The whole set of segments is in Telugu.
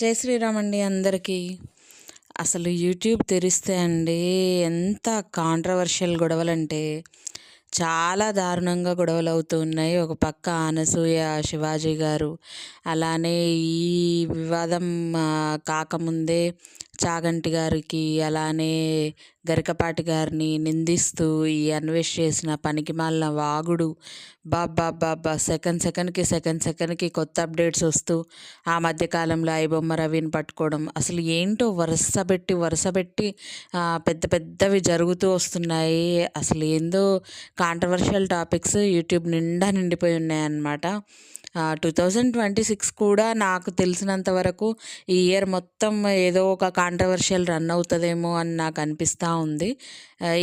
జై శ్రీరామ్ అండి అందరికీ. అసలు యూట్యూబ్ తెరిస్తే అండి ఎంత కాంట్రవర్షియల్ గొడవలంటే చాలా దారుణంగా గొడవలు అవుతూ ఉన్నాయి. ఒక పక్క అనసూయ శివాజీ గారు అలానే ఈ వివాదం కాకముందే చాగంటి గారికి అలానే గరికపాటి గారిని నిందిస్తూ ఈ అన్వేష్ చేసిన పనికిమాలిన వాగుడు బాబా బాబా సెకండ్ సెకండ్కి సెకండ్ సెకండ్కి కొత్త అప్డేట్స్ వస్తూ ఆ మధ్యకాలంలో ఐబొమ్మ రవిని పట్టుకోవడం అసలు ఏంటో వరుస పెట్టి వరుస పెట్టి పెద్ద పెద్దవి జరుగుతూ వస్తున్నాయి. అసలు ఏందో కాంట్రవర్షియల్ టాపిక్స్ యూట్యూబ్ నిండా నిండిపోయి ఉన్నాయన్నమాట. టూ థౌజండ్ ట్వంటీ సిక్స్ కూడా నాకు తెలిసినంత వరకు ఈ ఇయర్ మొత్తం ఏదో ఒక కాంట్రవర్షియల్ రన్ అవుతుందేమో అని నాకు అనిపిస్తూ ఉంది.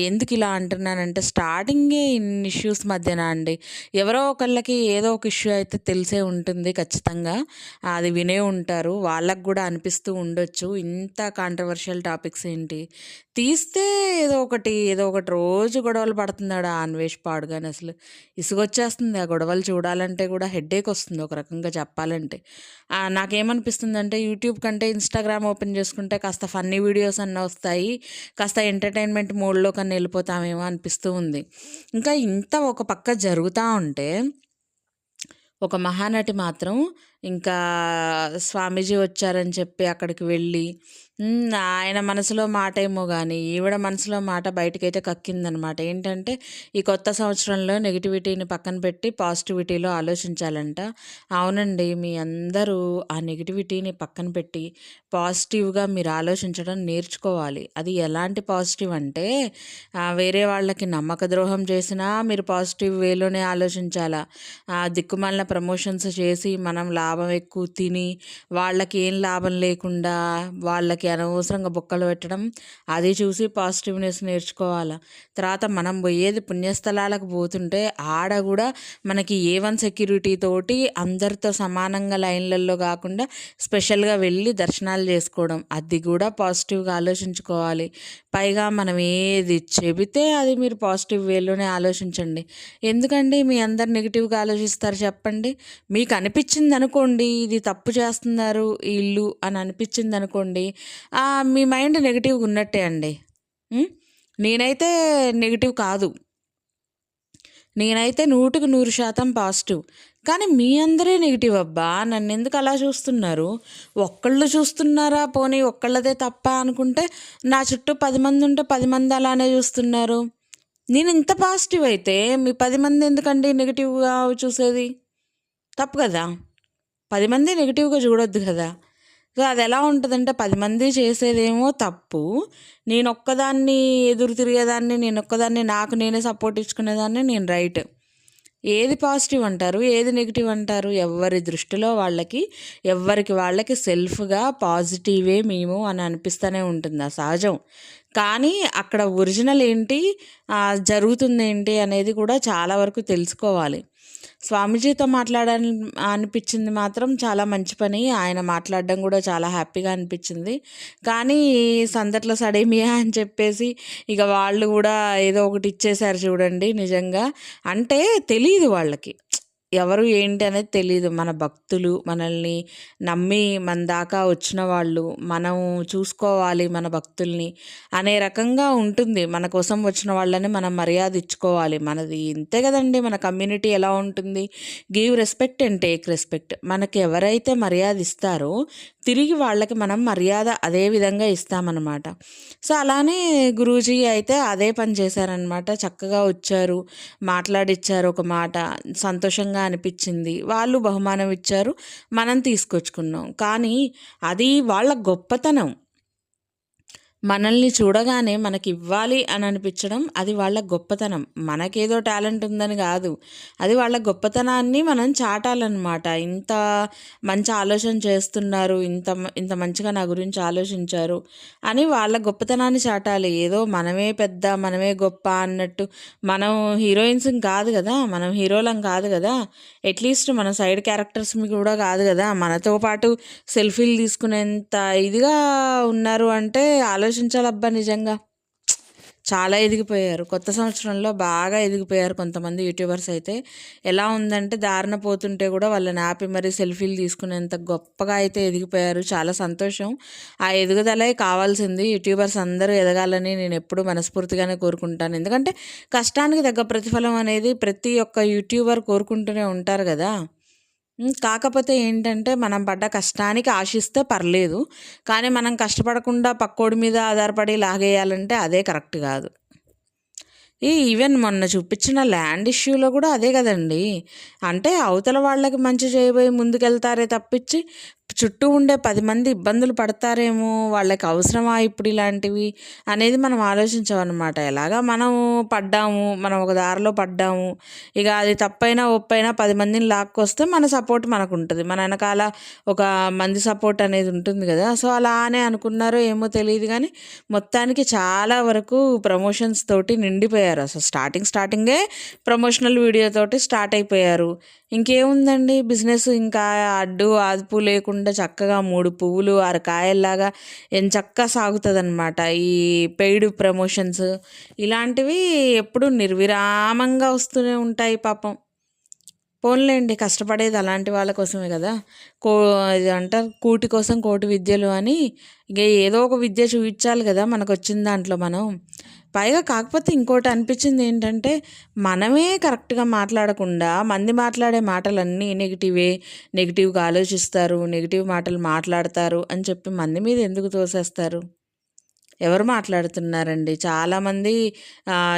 ఎందుకు ఇలా అంటున్నానంటే స్టార్టింగే ఇన్ని ఇష్యూస్ మధ్యన అండి. ఎవరో ఒకళ్ళకి ఏదో ఒక ఇష్యూ అయితే తెలిసే ఉంటుంది ఖచ్చితంగా. అది వినే ఉంటారు. వాళ్ళకు కూడా అనిపిస్తూ ఉండొచ్చు. ఇంత కాంట్రవర్షియల్ టాపిక్స్ ఏంటి? తీస్తే ఏదో ఒకటి ఏదో ఒకటి రోజు గొడవలు పడుతున్నాడు ఆ అన్వేష్ పాడుగాని అసలు. ఇసుగొచ్చేస్తుంది. ఆ గొడవలు చూడాలంటే కూడా హెడ్ఏక్ వస్తుంది ఒక రకంగా చెప్పాలంటే. నాకేమనిపిస్తుంది అంటే యూట్యూబ్ కంటే ఇన్స్టాగ్రామ్ ఓపెన్ చేసుకుంటే కాస్త ఫన్నీ వీడియోస్ అన్న వస్తాయి. కాస్త ఎంటర్టైన్మెంట్ మోడ్లో కన్నా వెళ్ళిపోతామేమో అనిపిస్తూ ఉంది. ఇంకా ఇంత ఒక పక్క జరుగుతూ ఉంటే ఒక మహానటి మాత్రం ఇంకా స్వామీజీ వచ్చారని చెప్పి అక్కడికి వెళ్ళి ఆయన మనసులో మాట ఏమో కానీ ఈవిడ మనసులో మాట బయటకైతే కక్కిందనమాట. ఏంటంటే ఈ కొత్త సంవత్సరంలో నెగిటివిటీని పక్కన పెట్టి పాజిటివిటీలో ఆలోచించాలంట. అవునండి మీ అందరూ ఆ నెగిటివిటీని పక్కన పెట్టి పాజిటివ్గా మీరు ఆలోచించడం నేర్చుకోవాలి. అది ఎలాంటి పాజిటివ్ అంటే వేరే వాళ్ళకి నమ్మక ద్రోహం చేసినా మీరు పాజిటివ్ వేలోనే ఆలోచించాలా? దిక్కుమాలిన ప్రమోషన్స్ చేసి మనం లాభం ఎక్కువ తిని వాళ్ళకి ఏం లాభం లేకుండా వాళ్ళకి వాళ్ళకి అనవసరంగా బొక్కలు పెట్టడం అది చూసి పాజిటివ్నెస్ నేర్చుకోవాలి? తర్వాత మనం పోయేది పుణ్యస్థలాలకు పోతుంటే ఆడ కూడా మనకి ఏ వన్ సెక్యూరిటీ తోటి అందరితో సమానంగా లైన్లలో కాకుండా స్పెషల్గా వెళ్ళి దర్శనాలు చేసుకోవడం. అది కూడా పాజిటివ్గా ఆలోచించుకోవాలి. పైగా మనం ఏది చెబితే అది మీరు పాజిటివ్ వేలోనే ఆలోచించండి. ఎందుకండి మీ అందరు నెగిటివ్గా ఆలోచిస్తారు చెప్పండి? మీకు అనిపించింది అనుకోండి ఇది తప్పు చేస్తున్నారు ఇల్లు అని అనిపించింది అనుకోండి మీ మైండ్ నెగిటివ్గా ఉన్నట్టే అండి. నేనైతే నెగిటివ్ కాదు. నేనైతే నూటికి నూరు శాతం పాజిటివ్. కానీ మీ అందరే నెగిటివ్ అబ్బా. నన్ను ఎందుకు అలా చూస్తున్నారు? ఒక్కళ్ళు చూస్తున్నారా పోనీ? ఒక్కళ్ళదే తప్ప అనుకుంటే నా చుట్టూ పది మంది ఉంటే పది మంది అలానే చూస్తున్నారు. నేను ఇంత పాజిటివ్ అయితే మీ పది మంది ఎందుకండి నెగిటివ్గా చూసేది? తప్పు కదా. పది మంది నెగిటివ్గా చూడొద్దు కదా. సో అది ఎలా ఉంటుందంటే పది మంది చేసేదేమో తప్పు. నేను ఒక్కదాన్ని ఎదురు తిరిగేదాన్ని నేను ఒక్కదాన్ని నాకు నేనే సపోర్ట్ ఇచ్చుకునేదాన్ని నేను రైట్. ఏది పాజిటివ్ అంటారు ఏది నెగిటివ్ అంటారు ఎవరి దృష్టిలో వాళ్ళకి ఎవరికి వాళ్ళకి సెల్ఫ్గా పాజిటివే మేము అని అనిపిస్తూనే ఉంటుంది ఆ సహజం. కానీ అక్కడ ఒరిజినల్ ఏంటి జరుగుతుంది ఏంటి అనేది కూడా చాలా వరకు తెలుసుకోవాలి. స్వామీజీతో మాట్లాడాలని అనిపించింది మాత్రం చాలా మంచి పని. ఆయన మాట్లాడడం కూడా చాలా హ్యాపీగా అనిపించింది. కానీ సందట్ల సడేమియా అని చెప్పేసి ఇక వాళ్ళు కూడా ఏదో ఒకటి ఇచ్చేశారు చూడండి నిజంగా. అంటే తెలియదు వాళ్ళకి. ఎవరు ఏంటి అనేది తెలియదు మన భక్తులు మనల్ని నమ్మి మన దాకా వచ్చిన వాళ్ళు మనం చూసుకోవాలి మన భక్తుల్ని అనే రకంగా ఉంటుంది. మన కోసం వచ్చిన వాళ్ళని మనం మర్యాద ఇచ్చుకోవాలి. మనది ఇంతే కదండి. మన కమ్యూనిటీ ఎలా ఉంటుంది? Give respect and take respect. మనకి ఎవరైతే మర్యాద ఇస్తారో తిరిగి వాళ్ళకి మనం మర్యాద అదే విధంగా ఇస్తామన్నమాట. సో అలానే గురూజీ అయితే అదే పని చేశారనమాట చక్కగా వచ్చారు మాట్లాడిచ్చారు ఒక మాట సంతోషంగా అనిపించింది. వాళ్ళు బహుమానం ఇచ్చారు మనం తీసుకొచ్చుకున్నాం. కానీ అది వాళ్ళ గొప్పతనం. మనల్ని చూడగానే మనకి ఇవ్వాలి అని అనిపించడం అది వాళ్ళ గొప్పతనం. మనకేదో టాలెంట్ ఉందని కాదు. అది వాళ్ళ గొప్పతనాన్ని మనం చాటాలన్నమాట. ఇంత మంచి ఆలోచన చేస్తున్నారు ఇంత ఇంత మంచిగా నా గురించి ఆలోచించారు అని వాళ్ళ గొప్పతనాన్ని చాటాలి. ఏదో మనమే పెద్ద మనమే గొప్ప అన్నట్టు. మనం హీరోయిన్స్ కాదు కదా మనం హీరోలం కాదు కదా. అట్లీస్ట్ మన సైడ్ క్యారెక్టర్స్ కూడా కాదు కదా. మనతో పాటు సెల్ఫీలు తీసుకునేంత ఇదిగా ఉన్నారు అంటే ఆలోచన ఆలోచించాలబ్బా నిజంగా. చాలా ఎదిగిపోయారు. కొత్త సంవత్సరంలో బాగా ఎదిగిపోయారు కొంతమంది యూట్యూబర్స్ అయితే. ఎలా ఉందంటే దారిన పోతుంటే కూడా వాళ్ళని ఆపి మరీ సెల్ఫీలు తీసుకునేంత గొప్పగా అయితే ఎదిగిపోయారు. చాలా సంతోషం. ఆ ఎదుగుదలే కావాల్సింది యూట్యూబర్స్ అందరూ ఎదగాలని నేను ఎప్పుడూ మనస్ఫూర్తిగానే కోరుకుంటాను. ఎందుకంటే కష్టానికి తగ్గ ప్రతిఫలం అనేది ప్రతి ఒక్క యూట్యూబర్ కోరుకుంటూనే ఉంటారు కదా. కాకపోతే ఏంటంటే మనం పడ్డ కష్టానికి ఆశిస్తే పర్లేదు. కానీ మనం కష్టపడకుండా పక్కోడి మీద ఆధారపడి లాగేయాలంటే అదే కరెక్ట్ కాదు. ఈ ఈవెన్ మొన్న చూపించిన ల్యాండ్ ఇష్యూలో కూడా అదే కదండి. అంటే అవతల వాళ్ళకి మంచి చేయబోయి ముందుకెళ్తారే తప్పించి చుట్టూ ఉండే పది మంది ఇబ్బందులు పడతారేమో వాళ్ళకి అవసరమా ఇప్పుడు ఇలాంటివి అనేది మనం ఆలోచించామన్నమాట. ఎలాగా మనం పడ్డాము మనం ఒక దారిలో పడ్డాము ఇక అది తప్పైనా ఒప్పైనా పది మందిని లాక్కొస్తే మన సపోర్ట్ మనకు ఉంటుంది మన వెనకాల ఒక మంది సపోర్ట్ అనేది ఉంటుంది కదా. సో అలానే అనుకున్నారో ఏమో తెలియదు కానీ మొత్తానికి చాలా వరకు ప్రమోషన్స్ తోటి నిండిపోయారు. అసలు స్టార్టింగ్ స్టార్టింగే ప్రమోషనల్ వీడియోతోటి స్టార్ట్ అయిపోయారు. ఇంకేముందండి? బిజినెస్ ఇంకా అడ్డు అదుపు లేకుండా చక్కగా మూడు పువ్వులు ఆరు కాయల్లాగా ఎంచక్కా సాగుతుంది అనమాట ఈ పెయిడ్ ప్రమోషన్స్ ఇలాంటివి ఎప్పుడు నిర్విరామంగా వస్తూనే ఉంటాయి పాపం. పోన్లేండి కష్టపడేది అలాంటి వాళ్ళ కోసమే కదా. కో ఇది అంటారు కూటి కోసం కోటి విద్యలు అని. ఇక ఏదో ఒక విద్య చూపించాలి కదా మనకు వచ్చిన దాంట్లో మనం. పైగా కాకపోతే ఇంకోటి అనిపించింది ఏంటంటే మనమే కరెక్ట్గా మాట్లాడకుండా మంది మాట్లాడే మాటలన్నీ నెగిటివే నెగిటివ్గా ఆలోచిస్తారు నెగిటివ్ మాటలు మాట్లాడతారు అని చెప్పి మంది మీద ఎందుకు తోసేస్తారు? ఎవరు మాట్లాడుతున్నారండి? చాలామంది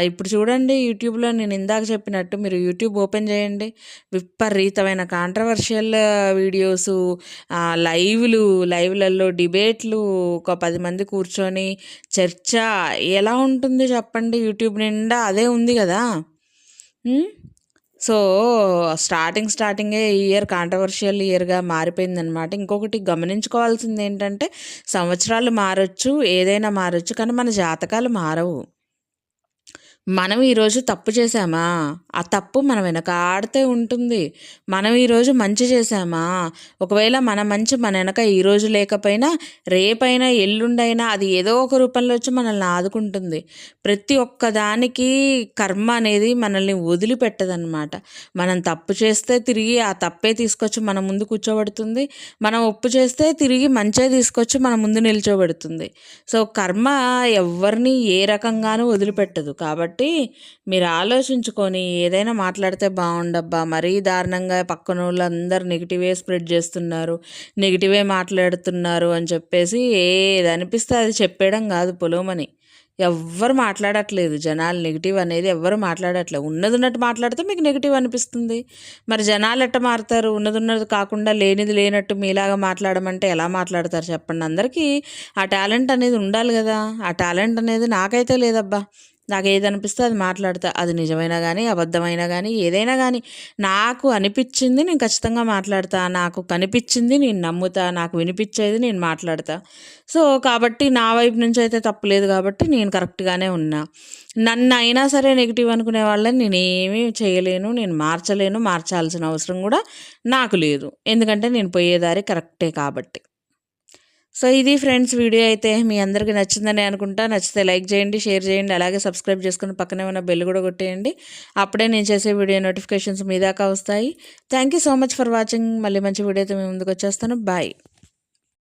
ఇప్పుడు చూడండి యూట్యూబ్లో నేను ఇందాక చెప్పినట్టు మీరు యూట్యూబ్ ఓపెన్ చేయండి. విపరీతమైన కాంట్రవర్షియల్ వీడియోసు లైవ్లు లైవ్లలో డిబేట్లు ఒక పది మంది కూర్చొని చర్చ ఎలా ఉంటుంది చెప్పండి? యూట్యూబ్ నిండా అదే ఉంది కదా? సో స్టార్టింగ్ స్టార్టింగే ఈ ఇయర్ కాంట్రవర్షియల్ ఇయర్గా మారిపోయిందనమాట ఇంకొకటి గమనించుకోవాల్సింది ఏంటంటే సంవత్సరాలు మారచ్చు ఏదైనా మారచ్చు కానీ మన జాతకాలు మారవు. మనం ఈరోజు తప్పు చేశామా? ఆ తప్పు మన వెనకాడితే ఉంటుంది. మనం ఈరోజు మంచి చేశామా? ఒకవేళ మన మంచి మన వెనక ఈరోజు లేకపోయినా రేపైనా ఎల్లుండైనా అది ఏదో ఒక రూపంలో వచ్చి మనల్ని ఆదుకుంటుంది. ప్రతి ఒక్కదానికి కర్మ అనేది మనల్ని వదిలిపెట్టదనమాట మనం తప్పు చేస్తే తిరిగి ఆ తప్పే తీసుకొచ్చి మన ముందు కూర్చోబెడుతుంది. మనం ఒప్పు చేస్తే తిరిగి మంచే తీసుకొచ్చి మన ముందు నిల్చోబెడుతుంది. సో కర్మ ఎవరిని ఏ రకంగానూ వదిలిపెట్టదు. కాబట్టి కాబట్టి మీరు ఆలోచించుకొని ఏదైనా మాట్లాడితే బాగుండబ్బా. మరీ దారుణంగా పక్కన వాళ్ళందరూ నెగిటివే స్ప్రెడ్ చేస్తున్నారు నెగిటివే మాట్లాడుతున్నారు అని చెప్పేసి ఏది అనిపిస్తే అది చెప్పేయడం కాదు పొలమని. ఎవ్వరు మాట్లాడట్లేదు. జనాలు నెగిటివ్ అనేది ఎవ్వరు మాట్లాడట్లేదు. ఉన్నది ఉన్నట్టు మాట్లాడితే మీకు నెగిటివ్ అనిపిస్తుంది. మరి జనాలు ఎట్ట మారుతారు? ఉన్నది ఉన్నది కాకుండా లేనిది లేనట్టు మీలాగా మాట్లాడమంటే ఎలా మాట్లాడతారు చెప్పండి అందరికీ? ఆ టాలెంట్ అనేది ఉండాలి కదా. ఆ టాలెంట్ అనేది నాకైతే లేదబ్బా. నాకు ఏది అనిపిస్తే అది మాట్లాడతా. అది నిజమైనా కానీ అబద్ధమైనా కానీ ఏదైనా కానీ నాకు అనిపించింది నేను ఖచ్చితంగా మాట్లాడతా. నాకు కనిపించింది నేను నమ్ముతా. నాకు వినిపించేది నేను మాట్లాడతా. సో కాబట్టి నా వైపు నుంచి అయితే తప్పులేదు కాబట్టి నేను కరెక్ట్గానే ఉన్నా. నన్ను అయినా సరే నెగిటివ్ అనుకునే వాళ్ళని నేను ఏమీ చేయలేను నేను మార్చలేను. మార్చాల్సిన అవసరం కూడా నాకు లేదు. ఎందుకంటే నేను పోయేదారి కరెక్టే కాబట్టి. సో ఇది ఫ్రెండ్స్ వీడియో అయితే మీ అందరికీ నచ్చిందని అనుకుంటా. నచ్చితే లైక్ చేయండి షేర్ చేయండి అలాగే సబ్స్క్రైబ్ చేసుకుని పక్కనే ఉన్న బెల్ కూడా కొట్టేయండి. అప్పుడే నేను చేసే వీడియో నోటిఫికేషన్స్ మీ దాకా వస్తాయి. Thank you so much for watching మళ్ళీ మంచి వీడియోతో మేము ముందుకు వచ్చేస్తాను. బాయ్